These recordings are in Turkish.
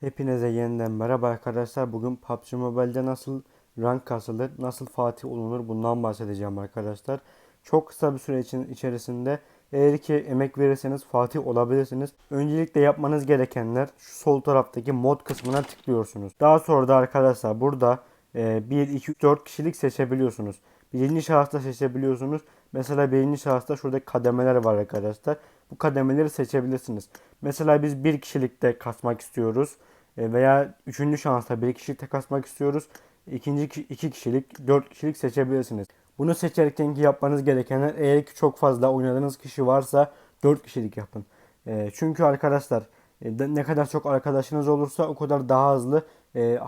Hepinize yeniden merhaba arkadaşlar. Bugün PUBG Mobile'de nasıl rank kasılır, nasıl Fatih olunur bundan bahsedeceğim arkadaşlar. Çok kısa bir süre için içerisinde eğer ki emek verirseniz Fatih olabilirsiniz. Öncelikle yapmanız gerekenler şu sol taraftaki mod kısmına tıklıyorsunuz. Daha sonra da arkadaşlar burada e, 1, 2, 4 kişilik seçebiliyorsunuz. Birinci şahısta seçebiliyorsunuz. Mesela birinci şahısta şurada kademeler var arkadaşlar. Bu kademeleri seçebilirsiniz. Mesela biz bir kişilikte kasmak istiyoruz. E, Veya üçüncü şansta bir kişilikte kasmak istiyoruz. İkinci ki- iki kişilik, dört kişilik seçebilirsiniz. Bunu seçerken ki yapmanız gerekenler eğer ki çok fazla oynadığınız kişi varsa 4 kişilik yapın. E, çünkü arkadaşlar e, ne kadar çok arkadaşınız olursa o kadar daha hızlı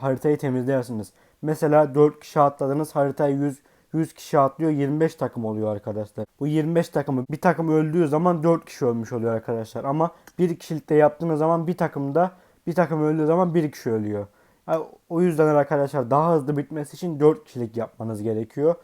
haritayı temizlersiniz. Mesela 4 kişi atladınız haritayı 100 100 kişi atlıyor 25 takım oluyor arkadaşlar. Bu 25 takımı bir takım öldüğü zaman 4 kişi ölmüş oluyor arkadaşlar. Ama bir kişilikte yaptığınız zaman bir takımda bir takım öldüğü zaman bir kişi ölüyor. Yani o yüzden arkadaşlar daha hızlı bitmesi için 4 kişilik yapmanız gerekiyor.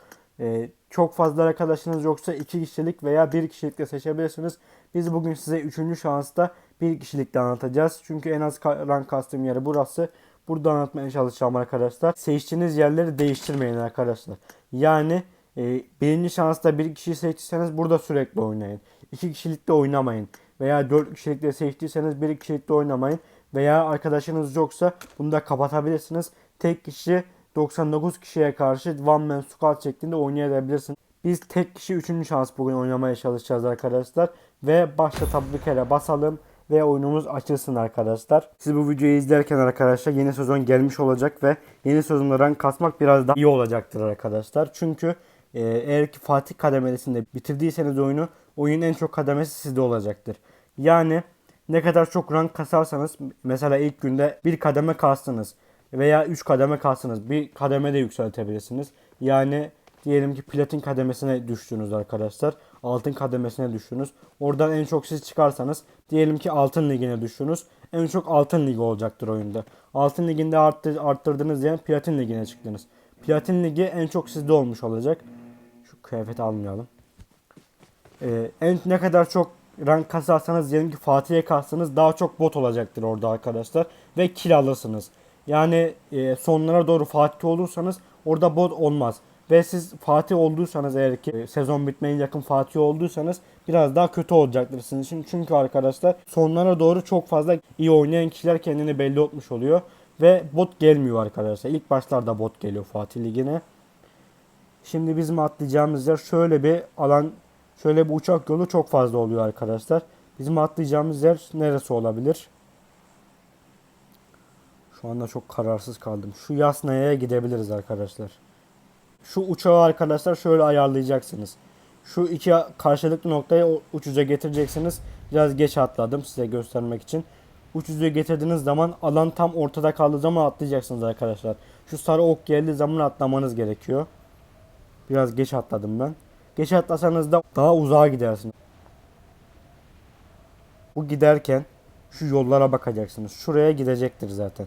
Ee, çok fazla arkadaşınız yoksa 2 kişilik veya 1 kişilikle seçebilirsiniz. Biz bugün size 3. şansta 1 kişilikle anlatacağız. Çünkü en az rank kastığım yeri burası. Burada anlatmaya çalışacağım arkadaşlar. Seçtiğiniz yerleri değiştirmeyin arkadaşlar. Yani e, birinci şansta bir kişiyi seçtiyseniz burada sürekli oynayın. İki kişilikte oynamayın. Veya dört kişilikte seçtiyseniz bir kişilikte oynamayın. Veya arkadaşınız yoksa bunu da kapatabilirsiniz. Tek kişi 99 kişiye karşı one man squad şeklinde oynayabilirsiniz. Biz tek kişi 3. şans bugün oynamaya çalışacağız arkadaşlar. Ve başta bir kere basalım ve oyunumuz açılsın arkadaşlar. Siz bu videoyu izlerken arkadaşlar yeni sezon gelmiş olacak ve yeni sezonda rank kasmak biraz daha iyi olacaktır arkadaşlar. Çünkü e, eğer ki Fatih kademesinde bitirdiyseniz oyunu oyunun en çok kademesi sizde olacaktır. Yani ne kadar çok rank kasarsanız mesela ilk günde bir kademe kastınız veya 3 kademe kastınız bir kademe de yükseltebilirsiniz. Yani diyelim ki platin kademesine düştünüz arkadaşlar. Altın kademesine düştünüz. Oradan en çok siz çıkarsanız diyelim ki altın ligine düştünüz. En çok altın ligi olacaktır oyunda. Altın liginde arttır, arttırdığınız yer platin ligine çıktınız. Platin ligi en çok sizde olmuş olacak. Şu kıyafeti almayalım. Ee, en ne kadar çok rank kasarsanız diyelim ki Fatih'e kassanız daha çok bot olacaktır orada arkadaşlar. Ve kill alırsınız. Yani e, sonlara doğru Fatih olursanız orada bot olmaz. Ve siz Fatih olduysanız eğer ki e, sezon bitmeye yakın Fatih olduysanız biraz daha kötü olacaktır sizin için. Çünkü arkadaşlar sonlara doğru çok fazla iyi oynayan kişiler kendini belli etmiş oluyor. Ve bot gelmiyor arkadaşlar. İlk başlarda bot geliyor Fatih Ligi'ne. Şimdi bizim atlayacağımız yer şöyle bir alan, şöyle bir uçak yolu çok fazla oluyor arkadaşlar. Bizim atlayacağımız yer neresi olabilir? Şu anda çok kararsız kaldım. Şu Yasnaya'ya gidebiliriz arkadaşlar. Şu uçağı arkadaşlar şöyle ayarlayacaksınız. Şu iki karşılıklı noktayı o uç uca getireceksiniz. Biraz geç atladım size göstermek için. Uç uca getirdiğiniz zaman alan tam ortada kaldığı zaman atlayacaksınız arkadaşlar. Şu sarı ok geldiği zaman atlamanız gerekiyor. Biraz geç atladım ben. Geç atlasanız da daha uzağa gidersiniz. Bu giderken şu yollara bakacaksınız. Şuraya gidecektir zaten.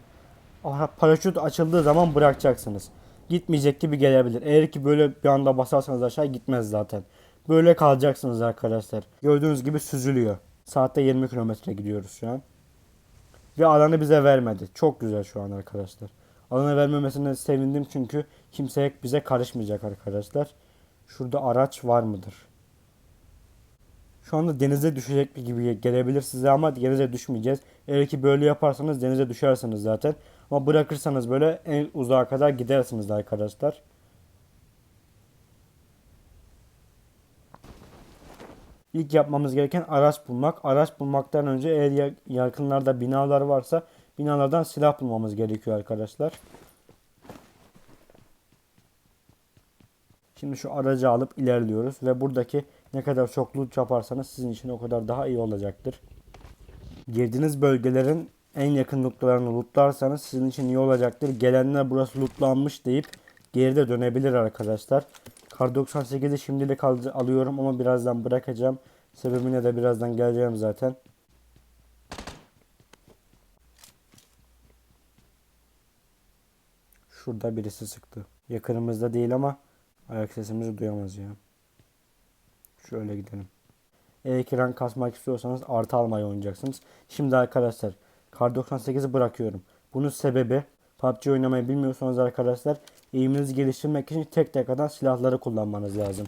Aha, paraşüt açıldığı zaman bırakacaksınız. Gitmeyecek gibi gelebilir. Eğer ki böyle bir anda basarsanız aşağı gitmez zaten. Böyle kalacaksınız arkadaşlar. Gördüğünüz gibi süzülüyor. Saatte 20 kilometre gidiyoruz şu an. Ve alanı bize vermedi. Çok güzel şu an arkadaşlar. Alanı vermemesine sevindim çünkü kimseye bize karışmayacak arkadaşlar. Şurada araç var mıdır? Şu anda denize düşecek gibi gelebilir size ama denize düşmeyeceğiz. Eğer ki böyle yaparsanız denize düşersiniz zaten. Ama bırakırsanız böyle en uzağa kadar gidersiniz arkadaşlar. İlk yapmamız gereken araç bulmak. Araç bulmaktan önce eğer ya- yakınlarda binalar varsa binalardan silah bulmamız gerekiyor arkadaşlar. Şimdi şu aracı alıp ilerliyoruz ve buradaki ne kadar çok loot yaparsanız sizin için o kadar daha iyi olacaktır. Girdiğiniz bölgelerin en yakın noktalarını lootlarsanız sizin için iyi olacaktır. Gelenler burası lootlanmış deyip geride dönebilir arkadaşlar. Kar 98'i şimdilik al- alıyorum ama birazdan bırakacağım. Sebebine de birazdan geleceğim zaten. Şurada birisi sıktı. Yakınımızda değil ama ayak sesimizi duyamaz ya. Şöyle gidelim. Eğer ki kasmak istiyorsanız artı almayı oynayacaksınız. Şimdi arkadaşlar Kar 98'i bırakıyorum. Bunun sebebi PUBG oynamayı bilmiyorsanız arkadaşlar eğiminizi geliştirmek için tek tek atan silahları kullanmanız lazım.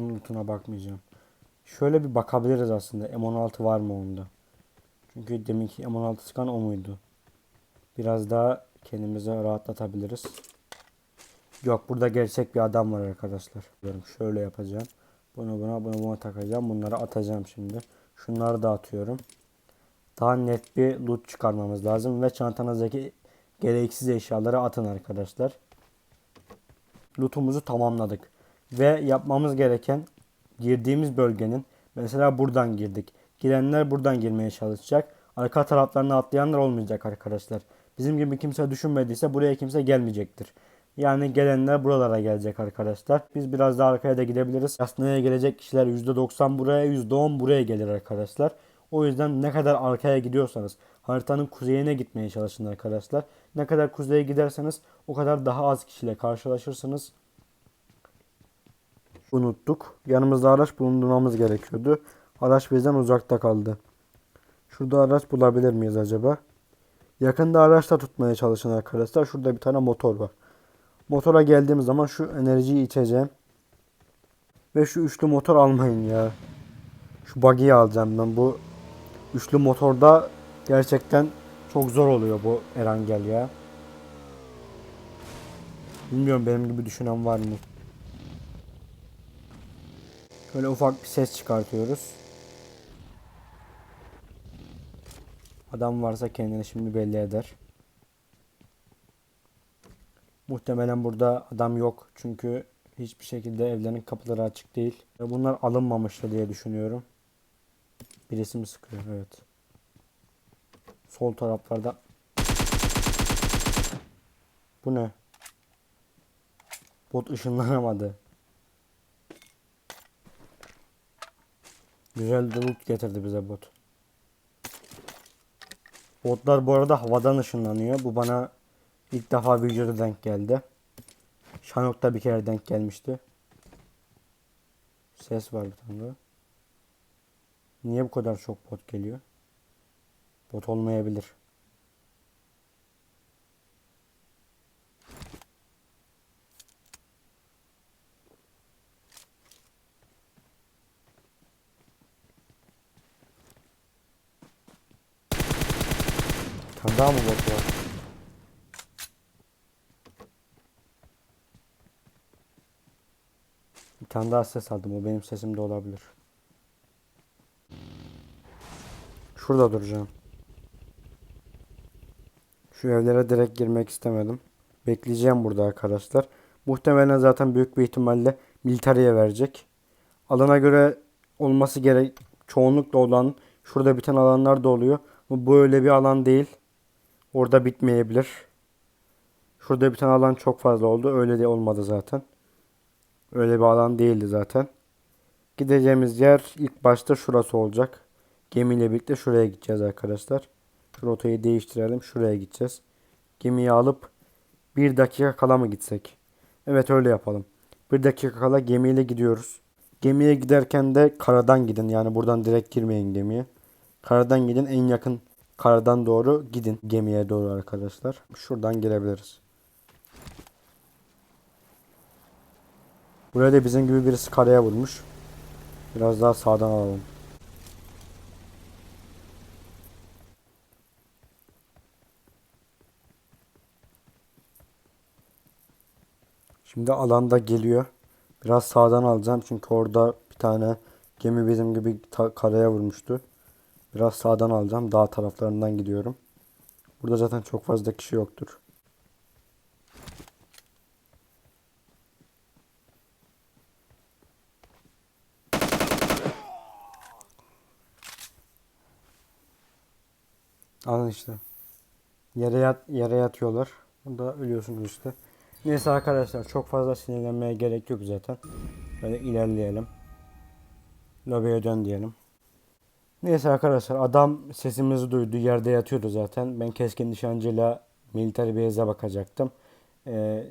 Hiç botun lootuna bakmayacağım. Şöyle bir bakabiliriz aslında. M16 var mı onda? Çünkü deminki M16 sıkan o muydu? Biraz daha kendimizi rahatlatabiliriz. Yok burada gerçek bir adam var arkadaşlar. Şöyle yapacağım. Bunu buna bunu buna takacağım. Bunları atacağım şimdi. Şunları da atıyorum. Daha net bir loot çıkarmamız lazım. Ve çantanızdaki gereksiz eşyaları atın arkadaşlar. Lootumuzu tamamladık. Ve yapmamız gereken girdiğimiz bölgenin mesela buradan girdik. Girenler buradan girmeye çalışacak. Arka taraflarına atlayanlar olmayacak arkadaşlar. Bizim gibi kimse düşünmediyse buraya kimse gelmeyecektir. Yani gelenler buralara gelecek arkadaşlar. Biz biraz daha arkaya da gidebiliriz. Aslında gelecek kişiler %90 buraya %10 buraya gelir arkadaşlar. O yüzden ne kadar arkaya gidiyorsanız haritanın kuzeyine gitmeye çalışın arkadaşlar. Ne kadar kuzeye giderseniz o kadar daha az kişiyle karşılaşırsınız unuttuk. Yanımızda araç bulundurmamız gerekiyordu. Araç bizden uzakta kaldı. Şurada araç bulabilir miyiz acaba? Yakında araçla tutmaya çalışın arkadaşlar. Şurada bir tane motor var. Motora geldiğim zaman şu enerjiyi içeceğim. Ve şu üçlü motor almayın ya. Şu buggy'yi alacağım ben. Bu üçlü motorda gerçekten çok zor oluyor bu Erangel ya. Bilmiyorum benim gibi düşünen var mı? Böyle ufak bir ses çıkartıyoruz. Adam varsa kendini şimdi belli eder. Muhtemelen burada adam yok. Çünkü hiçbir şekilde evlerin kapıları açık değil. Bunlar alınmamıştı diye düşünüyorum. Birisi mi sıkıyor? Evet. Sol taraflarda. Bu ne? Bot ışınlanamadı. Güzel de loot getirdi bize bot. Botlar bu arada havadan ışınlanıyor. Bu bana ilk defa videoda denk geldi. Şanok'ta bir kere denk gelmişti. Ses var bir tane. Niye bu kadar çok bot geliyor? Bot olmayabilir. Tane daha mı bot var? Bir tane daha ses aldım. O benim sesim de olabilir. Şurada duracağım. Şu evlere direkt girmek istemedim. Bekleyeceğim burada arkadaşlar. Muhtemelen zaten büyük bir ihtimalle militariye verecek. Alana göre olması gerek çoğunlukla olan şurada biten alanlar da oluyor. Bu böyle bir alan değil. Orada bitmeyebilir. Şurada biten alan çok fazla oldu. Öyle de olmadı zaten. Öyle bir alan değildi zaten. Gideceğimiz yer ilk başta şurası olacak. Gemiyle birlikte şuraya gideceğiz arkadaşlar. Şu rotayı değiştirelim. Şuraya gideceğiz. Gemiyi alıp bir dakika kala mı gitsek? Evet öyle yapalım. Bir dakika kala gemiyle gidiyoruz. Gemiye giderken de karadan gidin. Yani buradan direkt girmeyin gemiye. Karadan gidin. En yakın karadan doğru gidin gemiye doğru arkadaşlar. Şuradan girebiliriz. Buraya da bizim gibi birisi karaya vurmuş. Biraz daha sağdan alalım. Şimdi alanda geliyor. Biraz sağdan alacağım çünkü orada bir tane gemi bizim gibi karaya vurmuştu. Biraz sağdan alacağım. Dağ taraflarından gidiyorum. Burada zaten çok fazla kişi yoktur. Alın işte. Yere yat yere yatıyorlar. Burada ölüyorsunuz işte. Neyse arkadaşlar çok fazla sinirlenmeye gerek yok zaten. Böyle ilerleyelim. Lobiye dön diyelim. Neyse arkadaşlar adam sesimizi duydu yerde yatıyordu zaten. Ben keskin nişancıyla militer base'e bakacaktım. Ee,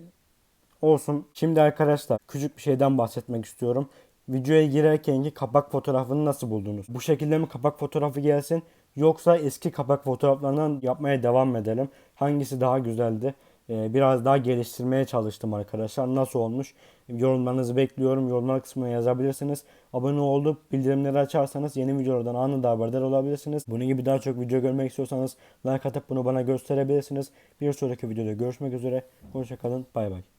olsun. Şimdi arkadaşlar küçük bir şeyden bahsetmek istiyorum. Videoya girerkenki kapak fotoğrafını nasıl buldunuz? Bu şekilde mi kapak fotoğrafı gelsin yoksa eski kapak fotoğraflarından yapmaya devam edelim? Hangisi daha güzeldi? Ee, biraz daha geliştirmeye çalıştım arkadaşlar. Nasıl olmuş? Yorumlarınızı bekliyorum. Yorumlar kısmına yazabilirsiniz. Abone olup bildirimleri açarsanız yeni videolardan anında haberdar olabilirsiniz. Bunun gibi daha çok video görmek istiyorsanız like atıp bunu bana gösterebilirsiniz. Bir sonraki videoda görüşmek üzere. Hoşçakalın. Bay bay.